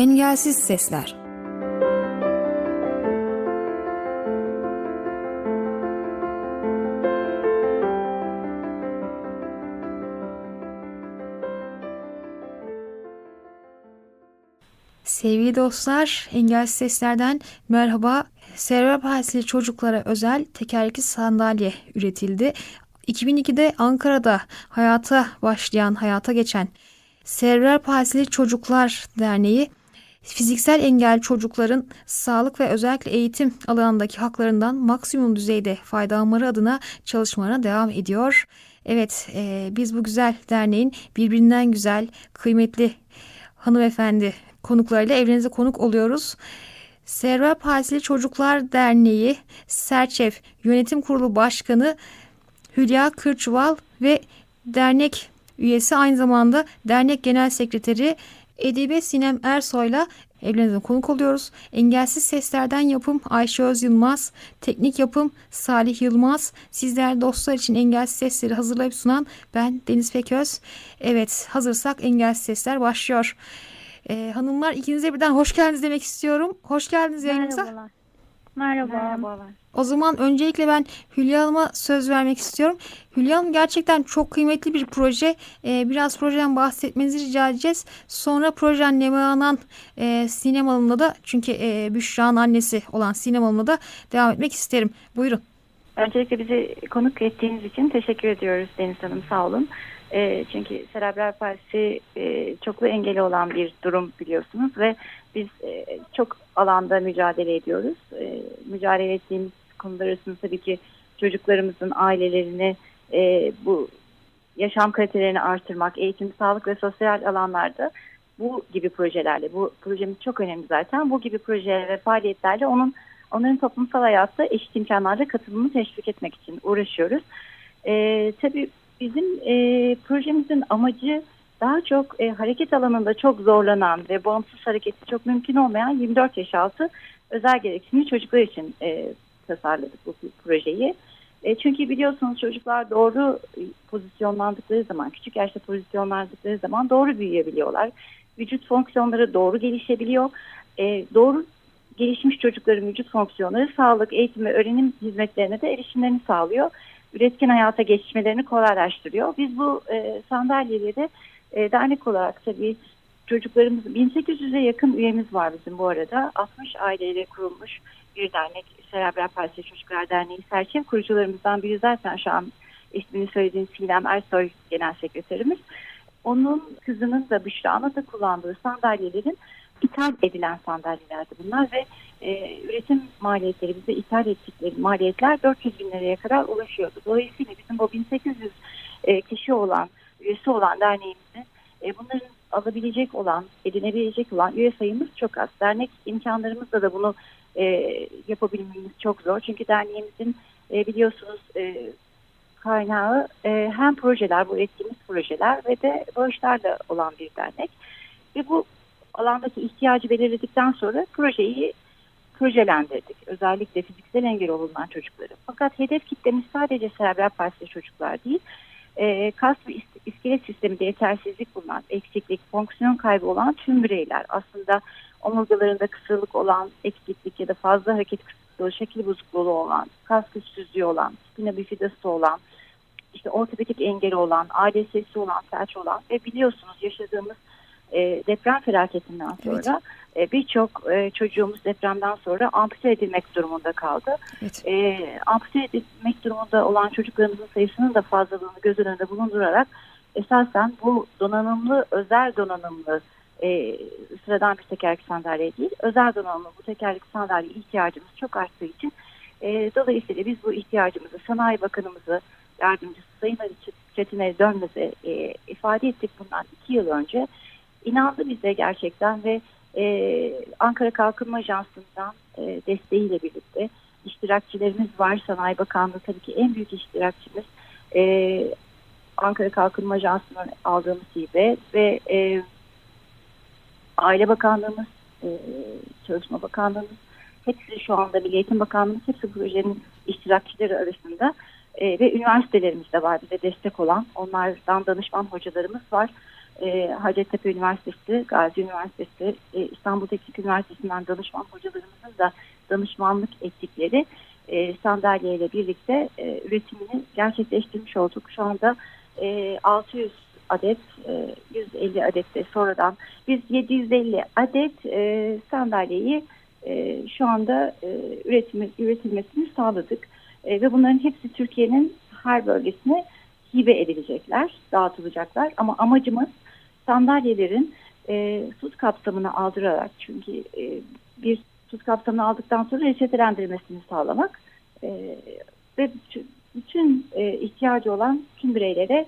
Engelsiz Sesler Sevgili dostlar, Engelsiz Sesler'den merhaba. Serebral palsili çocuklara özel tekerlekli sandalye üretildi. 2002'de Ankara'da hayata başlayan, hayata geçen Serebral Palsili Çocuklar Derneği fiziksel engel çocukların sağlık ve özellikle eğitim alanındaki haklarından maksimum düzeyde faydalanmaları adına çalışmalarına devam ediyor. Evet, e, biz bu güzel derneğin birbirinden güzel, kıymetli hanımefendi konuklarıyla evlerinize konuk oluyoruz. Serebral Palsili Çocuklar Derneği Serçev Yönetim Kurulu Başkanı Hülya Kırçuval ve dernek üyesi aynı zamanda dernek genel sekreteri Edibe Sinem Ersoy'la evlerinize konuk oluyoruz. Engelsiz Seslerden yapım Ayşe Öz Yılmaz, teknik yapım Salih Yılmaz, sizler dostlar için engelsiz sesleri hazırlayıp sunan ben Deniz Peköz. Evet hazırsak engelsiz sesler başlıyor. Ee, hanımlar ikinize birden hoş geldiniz demek istiyorum. Hoş geldiniz yayınımıza. Merhabalar. Merhaba. Merhabalar. O zaman öncelikle ben Hülya Hanım'a söz vermek istiyorum. Hülya Hanım gerçekten çok kıymetli bir proje. Ee, biraz projeden bahsetmenizi rica edeceğiz. Sonra projen Nemanan e, Sinem Hanım'la da çünkü e, Büşra'nın annesi olan Sinem Hanım'la da devam etmek isterim. Buyurun. Öncelikle bizi konuk ettiğiniz için teşekkür ediyoruz Deniz Hanım. Sağ olun. E, çünkü serebral palsi e, çoklu engeli olan bir durum biliyorsunuz ve biz e, çok alanda mücadele ediyoruz. E, mücadele ettiğimiz konular arasında tabii ki çocuklarımızın ailelerini e, bu yaşam kalitelerini artırmak, eğitim, sağlık ve sosyal alanlarda bu gibi projelerle, bu projemiz çok önemli zaten, bu gibi projeler ve faaliyetlerle onun onların toplumsal hayatta eşit imkanlarla katılımını teşvik etmek için uğraşıyoruz. E, tabii bizim e, projemizin amacı daha çok e, hareket alanında çok zorlanan ve bağımsız hareketi çok mümkün olmayan 24 yaş altı özel gereksinimli çocuklar için e, tasarladık bu projeyi. E, çünkü biliyorsunuz çocuklar doğru pozisyonlandıkları zaman, küçük yaşta pozisyonlandıkları zaman doğru büyüyebiliyorlar. Vücut fonksiyonları doğru gelişebiliyor. E, doğru gelişmiş çocukların vücut fonksiyonları sağlık, eğitim ve öğrenim hizmetlerine de erişimlerini sağlıyor. Üretken hayata geçmelerini kolaylaştırıyor. Biz bu e, sandalyeleri e, dernek olarak tabii çocuklarımız 1800'e yakın üyemiz var bizim bu arada. 60 aileyle kurulmuş bir dernek Serebral Palsi Çocuklar Derneği Serçev kurucularımızdan biri zaten şu an ismini söylediğim Sinem Ersoy Genel Sekreterimiz. Onun kızının da Büşra'nın da kullandığı sandalyelerin ithal edilen sandalyelerdi bunlar ve e, üretim maliyetleri bize ithal ettikleri maliyetler 400 bin liraya kadar ulaşıyordu. Dolayısıyla bizim bu 1800 e, kişi olan, üyesi olan derneğimizin e, bunların alabilecek olan, edinebilecek olan üye sayımız çok az. Dernek imkanlarımızla da bunu e, yapabilmemiz çok zor. Çünkü derneğimizin e, biliyorsunuz e, kaynağı e, hem projeler, bu ürettiğimiz projeler ve de bağışlarla olan bir dernek. Ve bu alandaki ihtiyacı belirledikten sonra projeyi projelendirdik. Özellikle fiziksel engel olunan çocukları. Fakat hedef kitlemiz sadece serebral palsili çocuklar değil, e, kas ve iskelet sisteminde yetersizlik bulunan, eksiklik, fonksiyon kaybı olan tüm bireyler aslında omurgalarında kısırlık olan, eksiklik ya da fazla hareket kısıtlığı, şekil bozukluğu olan, kas güçsüzlüğü olan, spina bifidası olan, işte ortopedik engeli olan, ADS'si olan, felç olan ve biliyorsunuz yaşadığımız e, deprem felaketinden sonra evet. e, birçok e, çocuğumuz depremden sonra ampute edilmek durumunda kaldı. Evet. E, ampute edilmek durumunda olan çocuklarımızın sayısının da fazlalığını göz önünde bulundurarak esasen bu donanımlı, özel donanımlı e, sıradan bir tekerlek sandalye değil, özel donanımlı bu tekerlek sandalye ihtiyacımız çok arttığı için e, dolayısıyla biz bu ihtiyacımızı Sanayi Bakanımızı yardımcısı Sayın Ali Çetin'e dönmeze e, ifade ettik bundan iki yıl önce. İnandı bize gerçekten ve e, Ankara Kalkınma Ajansı'ndan e, desteğiyle birlikte iştirakçilerimiz var. Sanayi Bakanlığı tabii ki en büyük iştirakçimiz e, Ankara Kalkınma Ajansı'ndan aldığımız hibe ve e, Aile Bakanlığımız, e, Çalışma Bakanlığımız, hepsi şu anda Milli Eğitim Bakanlığımız hepsi projenin iştirakçileri arasında e, ve üniversitelerimiz de var bize destek olan. Onlardan danışman hocalarımız var. e, Hacettepe Üniversitesi, Gazi Üniversitesi, e, İstanbul Teknik Üniversitesi'nden danışman hocalarımızın da danışmanlık ettikleri e, sandalye ile birlikte üretimini gerçekleştirmiş olduk. Şu anda e, 600 adet, e, 150 adet de sonradan biz 750 adet e, sandalyeyi e, şu anda e, üretimi, üretilmesini sağladık. Ve bunların hepsi Türkiye'nin her bölgesine hibe edilecekler, dağıtılacaklar. Ama amacımız sandalyelerin SUS kapsamına aldırarak çünkü bir SUS kapsamına aldıktan sonra reçetelendirmesini sağlamak ve bütün, ihtiyacı olan tüm bireylere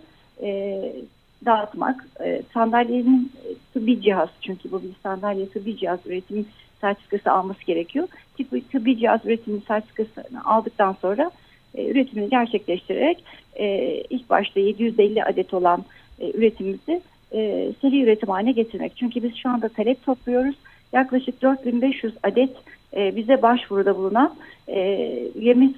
dağıtmak. E, sandalyenin e, tıbbi cihaz çünkü bu bir sandalye tıbbi cihaz üretimi sertifikası alması gerekiyor. Tıbbi, tıbbi cihaz üretimi sertifikasını aldıktan sonra e, üretimini gerçekleştirerek e, ilk başta 750 adet olan e, üretimimizi e, seri üretim haline getirmek. Çünkü biz şu anda talep topluyoruz. Yaklaşık 4500 adet e, bize başvuruda bulunan e, yemiz,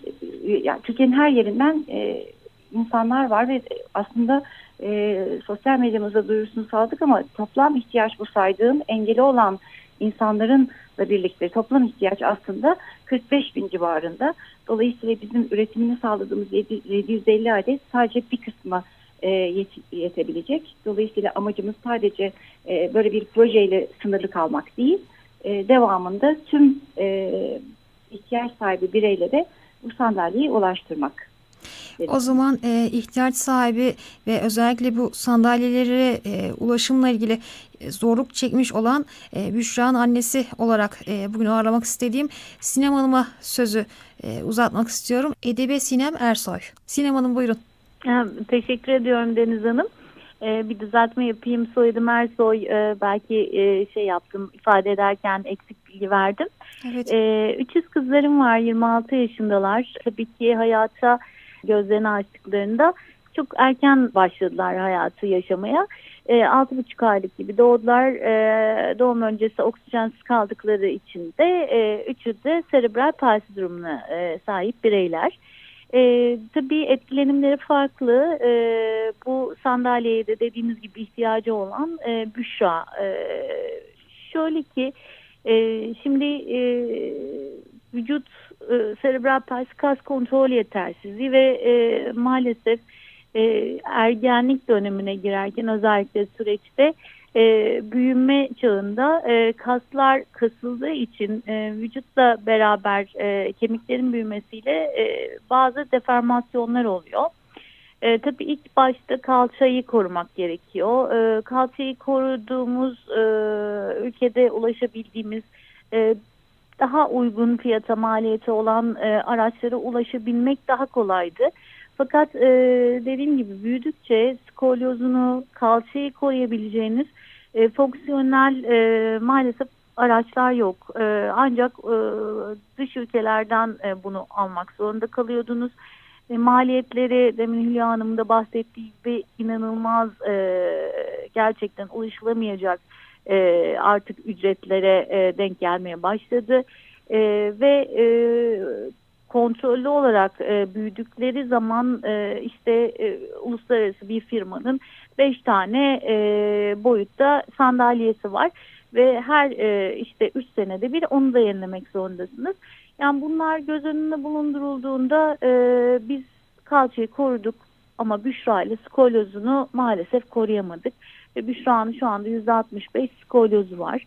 yani Türkiye'nin her yerinden e, insanlar var ve aslında e, sosyal medyamızda duyurusunu sağladık ama toplam ihtiyaç bu saydığım engeli olan insanların da birlikte toplam ihtiyaç aslında 45 bin civarında. Dolayısıyla bizim üretimini sağladığımız 750 adet sadece bir kısmı e, yet- yetebilecek. Dolayısıyla amacımız sadece e, böyle bir projeyle sınırlı kalmak değil, e, devamında tüm e, ihtiyaç sahibi bireylere bu sandalyeyi ulaştırmak. O zaman e, ihtiyaç sahibi ve özellikle bu sandalyelere e, ulaşımla ilgili e, zorluk çekmiş olan e, Büşra'nın annesi olarak e, bugün ağırlamak istediğim Sinem Hanım'a sözü e, uzatmak istiyorum. Edebe Sinem Ersoy. Sinem Hanım buyurun. Teşekkür ediyorum Deniz Hanım. Ee, bir düzeltme yapayım. Soyadım Ersoy. Ee, belki e, şey yaptım ifade ederken eksik bilgi verdim. Evet. Ee, üçüz kızlarım var. 26 yaşındalar. Tabii ki hayata gözlerini açtıklarında çok erken başladılar hayatı yaşamaya. E, altı buçuk aylık gibi doğdular. E, doğum öncesi oksijensiz kaldıkları için de e, üçü de serebral palsi durumuna e, sahip bireyler. E, tabii etkilenimleri farklı. E, bu sandalyeye de dediğimiz gibi ihtiyacı olan e, Büşra. E, şöyle ki e, şimdi e, vücut e, serebral palsi kas kontrol yetersizliği ve e, maalesef e, ergenlik dönemine girerken özellikle süreçte e, büyüme çağında e, kaslar kasıldığı için e, vücutla beraber e, kemiklerin büyümesiyle e, bazı deformasyonlar oluyor. E, tabii ilk başta kalçayı korumak gerekiyor. E, kalçayı koruduğumuz e, ülkede ulaşabildiğimiz e, daha uygun fiyata maliyeti olan e, araçlara ulaşabilmek daha kolaydı. Fakat e, dediğim gibi büyüdükçe skolyozunu, kalçayı koruyabileceğiniz e, fonksiyonel e, maalesef araçlar yok. E, ancak e, dış ülkelerden e, bunu almak zorunda kalıyordunuz. E, maliyetleri demin Hülya Hanım'ın da bahsettiği gibi inanılmaz e, gerçekten ulaşılamayacak e, artık ücretlere e, denk gelmeye başladı. E, ve e, kontrollü olarak e, büyüdükleri zaman e, işte e, uluslararası bir firmanın beş tane e, boyutta sandalyesi var ve her e, işte üç senede bir onu da yenilemek zorundasınız. Yani bunlar göz önünde bulundurulduğunda e, biz kalçayı koruduk ama Büşra ile skolyozunu maalesef koruyamadık ve Büşra'nın şu anda %65 skolyozu var.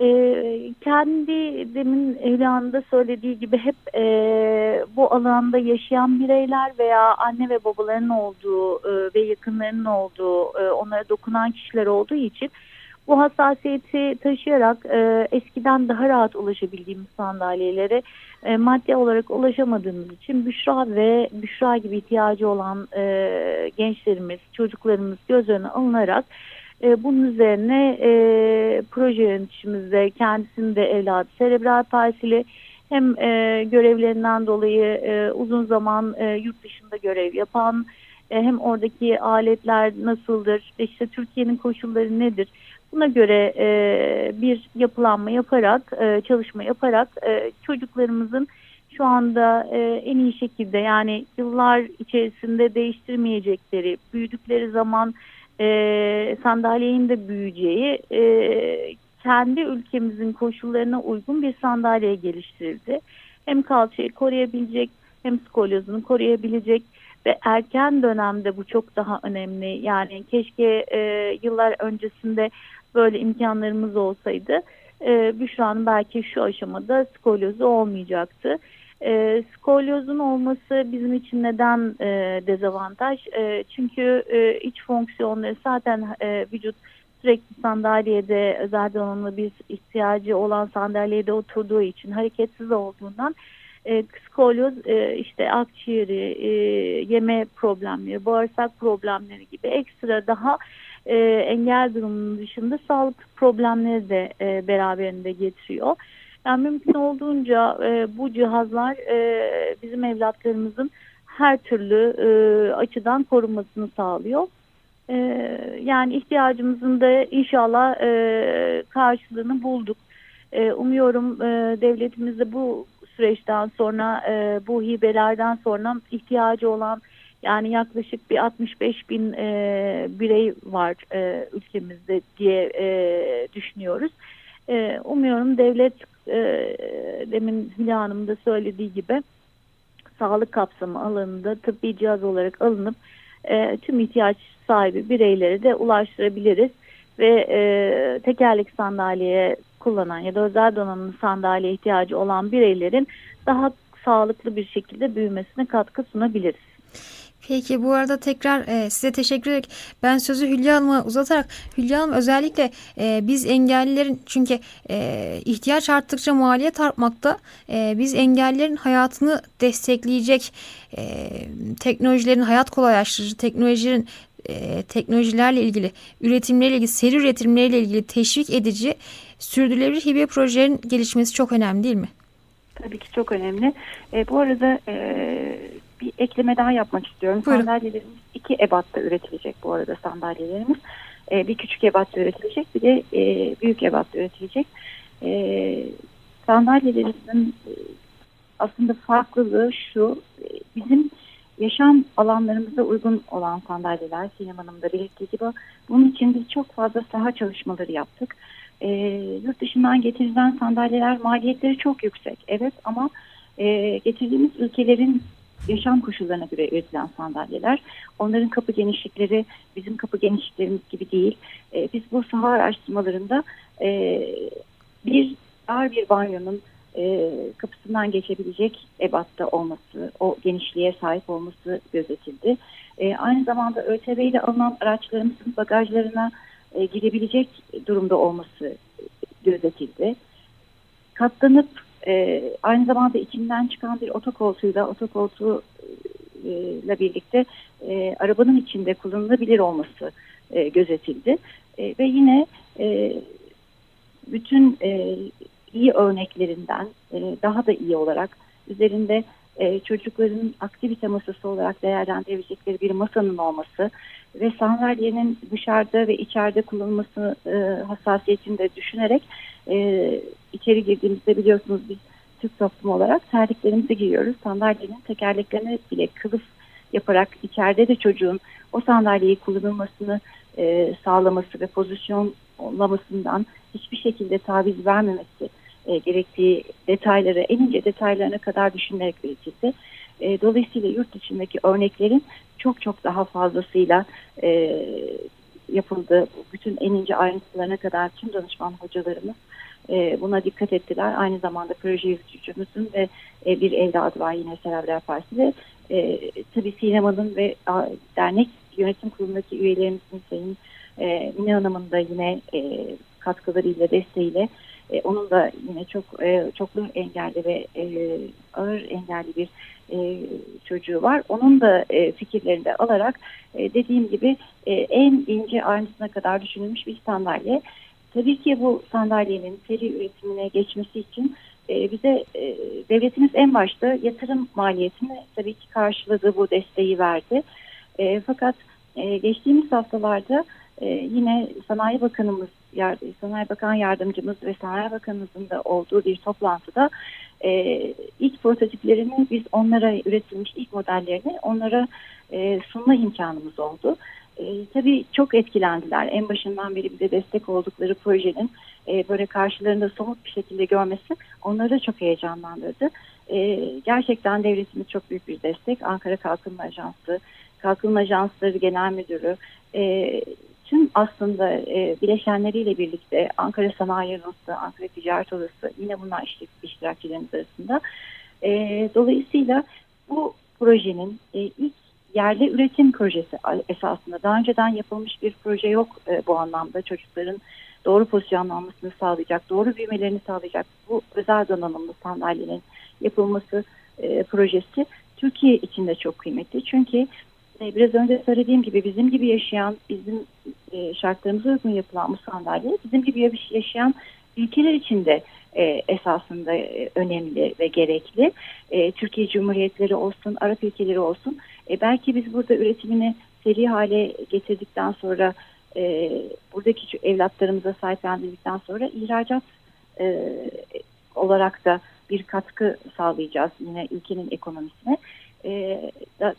Ee, kendi demin Evliyan'da söylediği gibi hep e, bu alanda yaşayan bireyler veya anne ve babaların olduğu e, ve yakınlarının olduğu e, onlara dokunan kişiler olduğu için bu hassasiyeti taşıyarak e, eskiden daha rahat ulaşabildiğimiz sandalyelere e, maddi olarak ulaşamadığımız için Büşra ve Büşra gibi ihtiyacı olan e, gençlerimiz, çocuklarımız göz önüne alınarak e, bunun üzerine e, proje yöneticimizde kendisinin de evladı serebral palsili. Hem e, görevlerinden dolayı e, uzun zaman e, yurt dışında görev yapan e, hem oradaki aletler nasıldır işte Türkiye'nin koşulları nedir? Buna göre e, bir yapılanma yaparak e, çalışma yaparak e, çocuklarımızın şu anda e, en iyi şekilde yani yıllar içerisinde değiştirmeyecekleri büyüdükleri zaman e, sandalyenin de büyüyeceği e, kendi ülkemizin koşullarına uygun bir sandalye geliştirdi. Hem kalçayı koruyabilecek hem skolyozunu koruyabilecek ve erken dönemde bu çok daha önemli. Yani keşke e, yıllar öncesinde böyle imkanlarımız olsaydı e, Büşra'nın belki şu aşamada skolyozu olmayacaktı. E, skolyozun olması bizim için neden e, dezavantaj? E, çünkü e, iç fonksiyonları zaten e, vücut sürekli sandalyede özel donanımlı bir ihtiyacı olan sandalyede oturduğu için hareketsiz olduğundan e, skolyoz e, işte akciğeri, e, yeme problemleri, bağırsak problemleri gibi ekstra daha e, engel durumunun dışında sağlık problemleri de e, beraberinde getiriyor. Yani mümkün olduğunca e, bu cihazlar e, bizim evlatlarımızın her türlü e, açıdan korunmasını sağlıyor. E, yani ihtiyacımızın da inşallah e, karşılığını bulduk. E, umuyorum e, devletimiz de bu süreçten sonra e, bu hibelerden sonra ihtiyacı olan yani yaklaşık bir 65 bin e, birey var e, ülkemizde diye e, düşünüyoruz. E, umuyorum devlet e, demin Hülya Hanım da söylediği gibi sağlık kapsamı alanında tıbbi cihaz olarak alınıp e, tüm ihtiyaç sahibi bireylere de ulaştırabiliriz ve e, tekerlek sandalyeye kullanan ya da özel donanımlı sandalye ihtiyacı olan bireylerin daha sağlıklı bir şekilde büyümesine katkı sunabiliriz. Peki bu arada tekrar e, size teşekkür ederek ben sözü Hülya Hanım'a uzatarak Hülya Hanım özellikle e, biz engellilerin çünkü e, ihtiyaç arttıkça maliyet artmakta e, biz engellilerin hayatını destekleyecek e, teknolojilerin hayat kolaylaştırıcı teknolojilerin e, teknolojilerle ilgili üretimlerle ilgili seri üretimleriyle ilgili teşvik edici sürdürülebilir hibe projelerin gelişmesi çok önemli değil mi? Tabii ki çok önemli. E, bu arada e, bir ekleme daha yapmak istiyorum. Buyurun. Sandalyelerimiz iki ebatta üretilecek bu arada sandalyelerimiz. E, bir küçük ebatta üretilecek bir de e, büyük ebatta üretilecek. E, sandalyelerimizin aslında farklılığı şu. e, Bizim yaşam alanlarımıza uygun olan sandalyeler Sinem Hanım da belirttiği gibi bunun için biz çok fazla saha çalışmaları yaptık. E, yurt dışından getirilen sandalyeler maliyetleri çok yüksek. Evet ama e, getirdiğimiz ülkelerin yaşam koşullarına göre üretilen sandalyeler. Onların kapı genişlikleri bizim kapı genişliklerimiz gibi değil. E, biz bu saha araştırmalarında e, bir dar bir banyonun e, kapısından geçebilecek ebatta olması, o genişliğe sahip olması gözetildi. E, aynı zamanda ÖTV ile alınan araçlarımızın bagajlarına e, girebilecek durumda olması gözetildi. Katlanıp e, aynı zamanda içinden çıkan bir otokoltuğuyla otokoltuğu e, birlikte e, arabanın içinde kullanılabilir olması e, gözetildi. E, ve yine e, bütün e, iyi örneklerinden e, daha da iyi olarak üzerinde e, çocukların aktivite masası olarak değerlendirebilecekleri bir masanın olması ve sandalyenin dışarıda ve içeride kullanılması e, hassasiyetini de düşünerek e, içeri girdiğimizde biliyorsunuz biz Türk toplum olarak terliklerimizi giyiyoruz. Sandalyenin tekerleklerine bile kılıf yaparak içeride de çocuğun o sandalyeyi kullanılmasını e, sağlaması ve pozisyonlamasından hiçbir şekilde taviz vermemesi e, gerektiği detayları en ince detaylarına kadar düşünerek üretildi. E, dolayısıyla yurt içindeki örneklerin çok çok daha fazlasıyla e, yapıldı. Bütün en ince ayrıntılarına kadar tüm danışman hocalarımız e, buna dikkat ettiler. Aynı zamanda proje yürütücümüzün ve e, bir evladı var yine Serebral Partisi'de. E, tabii Sinem Hanım ve a, dernek yönetim kurulundaki üyelerimizin Sayın e, Mine Hanım'ın da yine e, katkılarıyla, desteğiyle e, onun da yine çok e, çoklu engelli ve e, ağır engelli bir e, çocuğu var. Onun da e, fikirlerini de alarak e, dediğim gibi e, en ince ayrıntısına kadar düşünülmüş bir sandalye. Tabii ki bu sandalyenin seri üretimine geçmesi için e, bize e, devletimiz en başta yatırım maliyetini tabii ki karşıladı, bu desteği verdi. E, fakat e, geçtiğimiz haftalarda e, yine Sanayi Bakanımız, Sanayi Bakan Yardımcımız ve Sanayi Bakanımızın da olduğu bir toplantıda e, ilk prototiplerini biz onlara üretilmiş ilk modellerini onlara e, sunma imkanımız oldu. E, tabii çok etkilendiler. En başından beri bize destek oldukları projenin e, böyle karşılarında somut bir şekilde görmesi onları da çok heyecanlandırdı. E, gerçekten devletimiz çok büyük bir destek. Ankara Kalkınma Ajansı, Kalkınma Ajansları Genel Müdürü, e, tüm aslında e, bileşenleriyle birlikte Ankara Sanayi Odası, Ankara Ticaret Odası yine bunlar iştir, iştirakçilerimiz arasında. E, dolayısıyla bu projenin e, ilk yerli üretim projesi esasında daha önceden yapılmış bir proje yok e, bu anlamda çocukların doğru pozisyonlanmasını sağlayacak, doğru büyümelerini sağlayacak bu özel donanımlı sandalyenin yapılması e, projesi Türkiye için de çok kıymetli. Çünkü biraz önce söylediğim gibi bizim gibi yaşayan, bizim e, şartlarımıza uygun yapılan bu sandalye bizim gibi yaşayan ülkeler için de e, esasında e, önemli ve gerekli. E, Türkiye Cumhuriyetleri olsun, Arap ülkeleri olsun. E, belki biz burada üretimini seri hale getirdikten sonra e, buradaki evlatlarımıza sahiplendirdikten sonra ihracat e, olarak da bir katkı sağlayacağız yine ülkenin ekonomisine. E,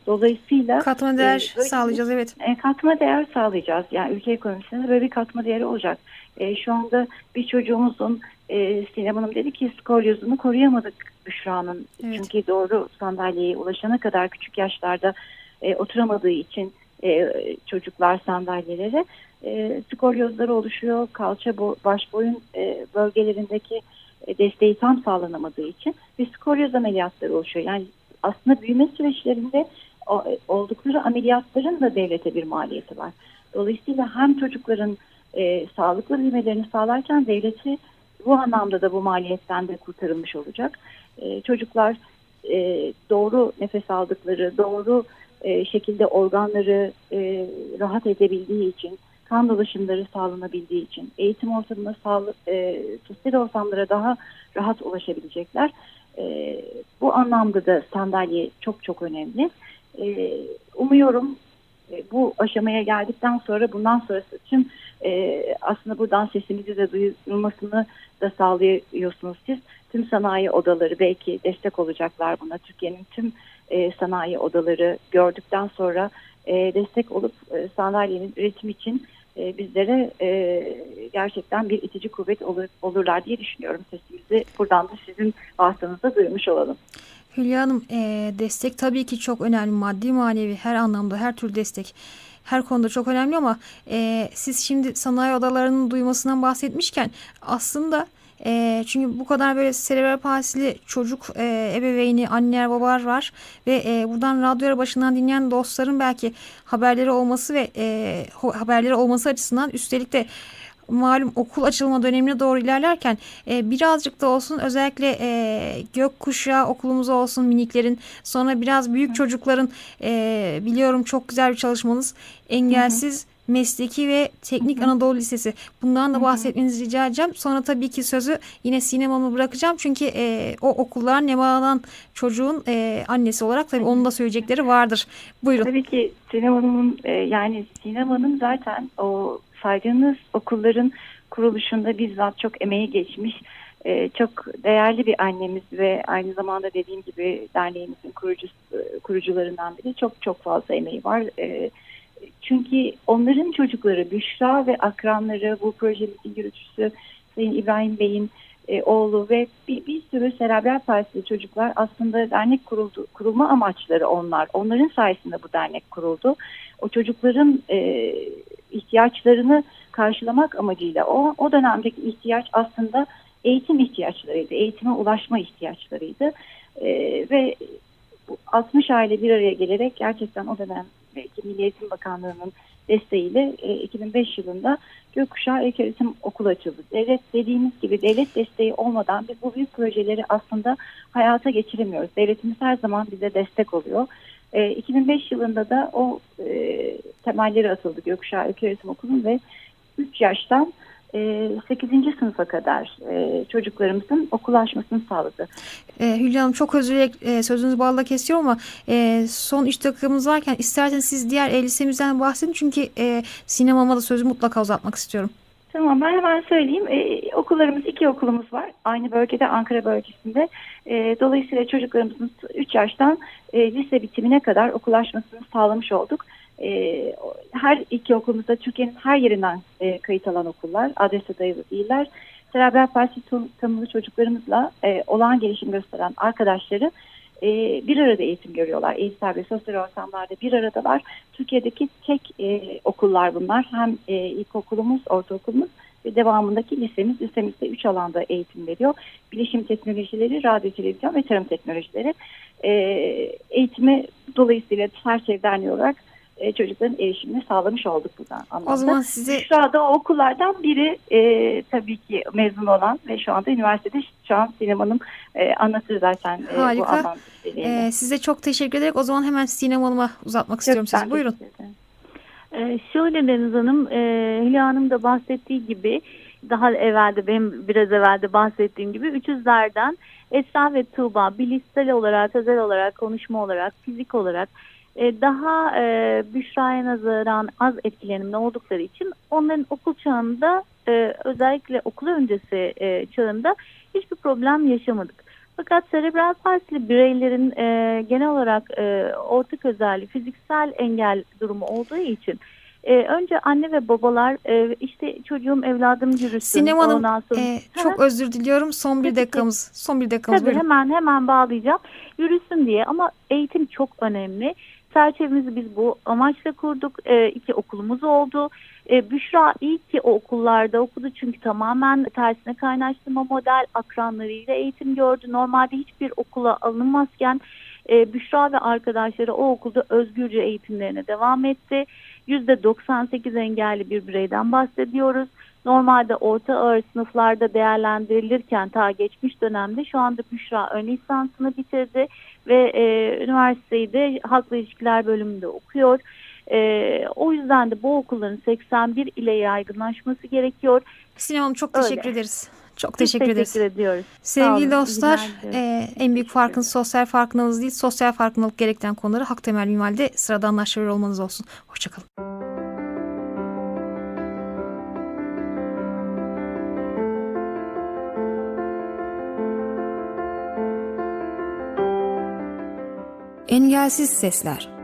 dolayısıyla katma değer e, sağlayacağız evet. E, katma değer sağlayacağız. Yani ülke ekonomisinde böyle bir katma değeri olacak. E, şu anda bir çocuğumuzun e, Sinem Hanım dedi ki skolyozunu koruyamadık Büşra'nın. Evet. Çünkü doğru sandalyeye ulaşana kadar küçük yaşlarda e, oturamadığı için e, çocuklar sandalyelere e, skolyozları oluşuyor. Kalça bo baş boyun e, bölgelerindeki e, desteği tam sağlanamadığı için bir skolyoz ameliyatları oluşuyor. Yani aslında büyüme süreçlerinde oldukları ameliyatların da devlete bir maliyeti var. Dolayısıyla hem çocukların e, sağlıklı büyümelerini sağlarken devleti bu anlamda da bu maliyetten de kurtarılmış olacak. E, çocuklar e, doğru nefes aldıkları, doğru e, şekilde organları e, rahat edebildiği için, kan dolaşımları sağlanabildiği için, eğitim ortamına sağlık, e, sosyal ortamlara daha rahat ulaşabilecekler. E, bu anlamda da sandalye çok çok önemli. E, umuyorum e, bu aşamaya geldikten sonra bundan sonrası tüm e, aslında buradan sesimizi de duyulmasını da sağlıyorsunuz siz. Tüm sanayi odaları belki destek olacaklar buna. Türkiye'nin tüm e, sanayi odaları gördükten sonra e, destek olup e, sandalyenin üretim için e, bizlere e, gerçekten bir itici kuvvet olur, olurlar diye düşünüyorum. Sesimizi buradan da sizin vasıtanızda duymuş olalım. Hülya Hanım e, destek tabii ki çok önemli maddi manevi her anlamda her tür destek her konuda çok önemli ama e, siz şimdi sanayi odalarının duymasından bahsetmişken aslında e, çünkü bu kadar böyle serebral palsili çocuk e, ebeveyni anneler babalar var. Ve e, buradan radyoları başından dinleyen dostların belki haberleri olması ve e, haberleri olması açısından üstelik de malum okul açılma dönemine doğru ilerlerken e, birazcık da olsun özellikle e, gökkuşağı okulumuz olsun miniklerin sonra biraz büyük çocukların e, biliyorum çok güzel bir çalışmanız engelsiz Mesleki ve Teknik Hı hı. Anadolu Lisesi. Bundan da Hı hı. bahsetmenizi rica edeceğim. Sonra tabii ki sözü yine sinemamı bırakacağım. Çünkü e, o okullar Nema'dan çocuğun e, annesi olarak tabii onun da söyleyecekleri vardır. Buyurun. Tabii ki Sinem Hanım'ın e, yani Sinem Hanım zaten o saydığınız okulların kuruluşunda bizzat çok emeği geçmiş. E, çok değerli bir annemiz ve aynı zamanda dediğim gibi derneğimizin kurucusu, kurucularından biri çok çok fazla emeği var. E, çünkü onların çocukları Büşra ve akranları bu projemizin yürütücüsü Sayın İbrahim Bey'in e, oğlu ve bir, bir sürü serebral palsili çocuklar aslında dernek kuruldu, kurulma amaçları onlar. Onların sayesinde bu dernek kuruldu. O çocukların e, ihtiyaçlarını karşılamak amacıyla o, o dönemdeki ihtiyaç aslında eğitim ihtiyaçlarıydı. Eğitime ulaşma ihtiyaçlarıydı. E, ve bu 60 aile bir araya gelerek gerçekten o dönem belki Milli Eğitim Bakanlığı'nın desteğiyle e, 2005 yılında Gökkuşağı İlköğretim Okulu açıldı. Devlet dediğimiz gibi devlet desteği olmadan biz bu büyük projeleri aslında hayata geçiremiyoruz. Devletimiz her zaman bize destek oluyor. E, 2005 yılında da o e, temelleri atıldı Gökkuşağı İlköğretim Okulu ve 3 yaştan 8. sınıfa kadar e, çocuklarımızın okulaşmasını sağladı. E, Hülya Hanım çok özür dilerim e, sözünüzü balla kesiyorum ama e, son 3 dakikamız varken isterseniz siz diğer lisemizden bahsedin çünkü e, sinemama da sözü mutlaka uzatmak istiyorum. Tamam ben hemen söyleyeyim. Ee, okullarımız iki okulumuz var. Aynı bölgede Ankara bölgesinde. Ee, dolayısıyla çocuklarımızın 3 yaştan e, lise bitimine kadar okulaşmasını sağlamış olduk. E, her iki okulumuzda Türkiye'nin her yerinden e, kayıt alan okullar. Adrese dayalı değiller. Serebral palsi tanımlı çocuklarımızla e, olağan gelişim gösteren arkadaşları e, bir arada eğitim görüyorlar. Eğitim ve sosyal ortamlarda bir aradalar. Türkiye'deki tek e, okullar bunlar. Hem e, ilkokulumuz, ortaokulumuz ve devamındaki lisemiz. Lisemizde üç alanda eğitim veriyor. Bilişim teknolojileri, radyo, televizyon ve tarım teknolojileri. E, eğitimi dolayısıyla Serçev Derneği olarak e, çocukların erişimini sağlamış olduk buradan anlamda. O zaman size Şu anda o okullardan biri e, tabii ki mezun olan ve şu anda üniversitede şu an Sinem Hanım e, anlatır zaten e, bu Harika. içeriğini. e, size çok teşekkür ederek o zaman hemen Sinem Hanım'a uzatmak istiyorum Çok ben sizi. Buyurun. Ee, şöyle Deniz Hanım, e, Hülya Hanım da bahsettiği gibi daha evvelde benim biraz evvelde bahsettiğim gibi üçüzlerden Esra ve Tuğba bilişsel olarak, özel olarak, konuşma olarak, fizik olarak e, daha e, Büşra'ya nazaran az etkilenimli oldukları için onların okul çağında e, özellikle okul öncesi e, çağında hiçbir problem yaşamadık. Fakat serebral palsili bireylerin e, genel olarak e, ortak özelliği fiziksel engel durumu olduğu için e, önce anne ve babalar e, işte çocuğum evladım yürüsün. Sinem Hanım ondan sonra- e, çok özür diliyorum. Son bir dakikamız. Son bir dakikamız. Tabii Buyurun. hemen hemen bağlayacağım. Yürüsün diye ama eğitim çok önemli. Çerçevemizi biz bu amaçla kurduk. E, iki okulumuz oldu. E, Büşra iyi ki o okullarda okudu çünkü tamamen tersine kaynaştırma model akranlarıyla eğitim gördü. Normalde hiçbir okula alınmazken e, Büşra ve arkadaşları o okulda özgürce eğitimlerine devam etti. %98 engelli bir bireyden bahsediyoruz. Normalde orta ağır sınıflarda değerlendirilirken ta geçmiş dönemde şu anda Büşra ön lisansını bitirdi ve e, üniversiteyi de halkla ilişkiler bölümünde okuyor. E, o yüzden de bu okulların 81 ile yaygınlaşması gerekiyor. Sinem Hanım çok Öyle. teşekkür ederiz. Çok Biz teşekkür ederiz. teşekkür ediyoruz. Sevgili olun, dostlar, e, en büyük farkın sosyal farkındalığınız değil, sosyal farkındalık gerektiren konuları hak temel minvalde sıradanlaştırır olmanız olsun. Hoşçakalın. Engelsiz Sesler